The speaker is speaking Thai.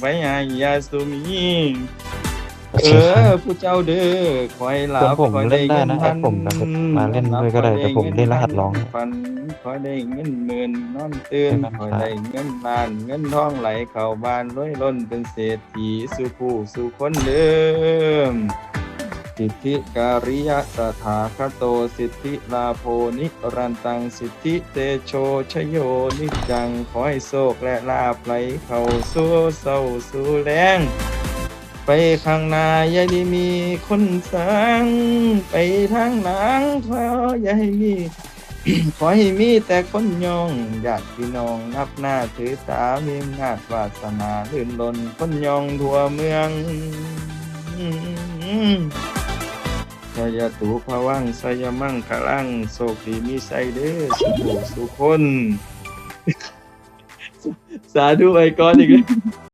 ไปหายาสุมีเออผู้เจ้าเด้อคอยหลับส่วนผมคอยเล่นได้นะงิพัแอดผมนะครับมาเล่นด้วยก็ได้แต่ผมเล่นรหัสร้องพันคอยได้เงินหมื่นนอนตื่นไม่คอยครับได้เงินล้านเงินทองไหลเข้าบ้านร้อยล้นเป็นเศรษฐีสู่ผู้สู่คนเดิม สิทธิการิยตถาคโตสิทธิลาโพนิรันตังสิทธิเตโชชโยนิจัง ขอให้โศกและลาภไหลเข้าสู่เศร้าสู่แรงไปข้างหน้าอย่าได้มีคนสังไปทางหลังขออย่าให้มี ขอให้มีแต่คนยองญาติพี่น้องนับหน้าถือตามีนาจวาสนาลื่นลนคนยองทั่วเมืองส ยตูภวังสยมั่งขลังโศกดีมีไซเด้อสุขสุคน สาธุไว้ก่อนอีกเลย